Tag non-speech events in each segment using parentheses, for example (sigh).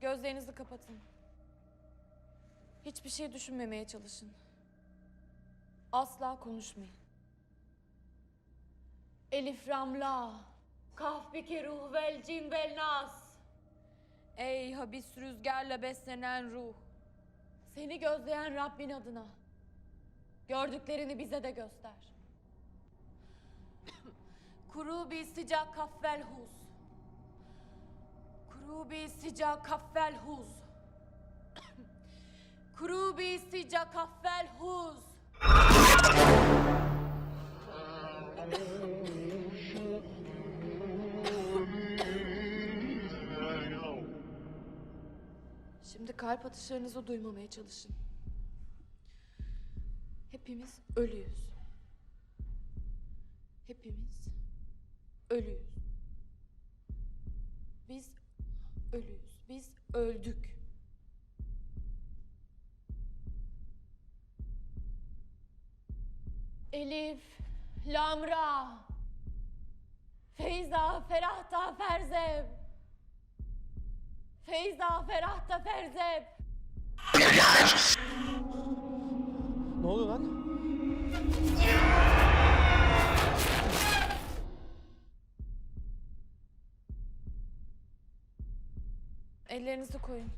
Gözlerinizi kapatın. Hiçbir şey düşünmemeye çalışın. Asla konuşmayın. Elif Ramla. Kaf bike ruh vel cin vel nas. Ey habis rüzgarla beslenen ruh. Seni gözleyen Rabbin adına. Gördüklerini bize de göster. (coughs) Kuru bir sıcak kaffel huz. Kuru bir sıcak kaffel huz. (coughs) Kuru bir sıcak kaffel huz. Şimdi kalp atışlarınızı duymamaya çalışın. Hepimiz ölüyüz. Hepimiz ölüyüz. Biz öldük. Elif, Lamra, Feyza, Ferahta, Ferzeb. Feyza, Ferahta, Ferzeb. Ne oluyor lan? Ellerinizi koyun.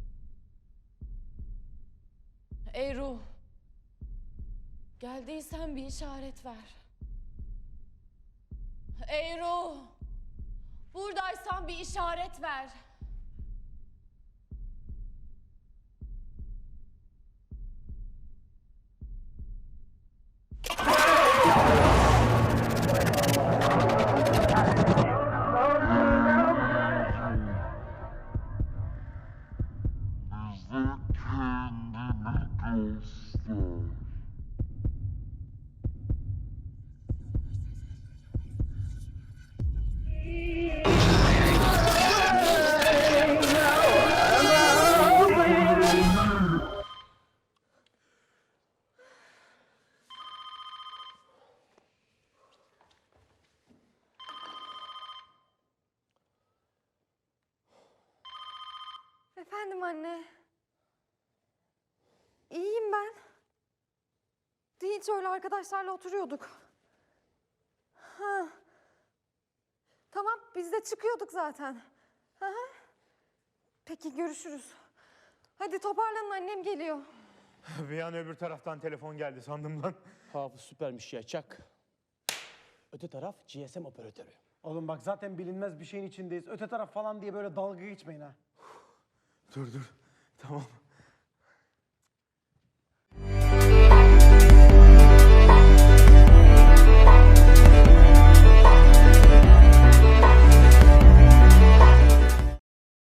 Ey ruh. Geldiysen bir işaret ver. Ey ruh. Buradaysan bir işaret ver. Efendim anne. İyiyim ben. Hiç öyle arkadaşlarla oturuyorduk. Ha. Tamam biz de çıkıyorduk zaten. Hı. Peki görüşürüz. Hadi toparlanın annem geliyor. (laughs) Bir an öbür taraftan telefon geldi sandım lan. Hafız süpermiş ya çak. Öte taraf GSM operatörü. Oğlum bak zaten bilinmez bir şeyin içindeyiz. Öte taraf falan diye böyle dalga geçmeyin ha. Dur dur. Tamam.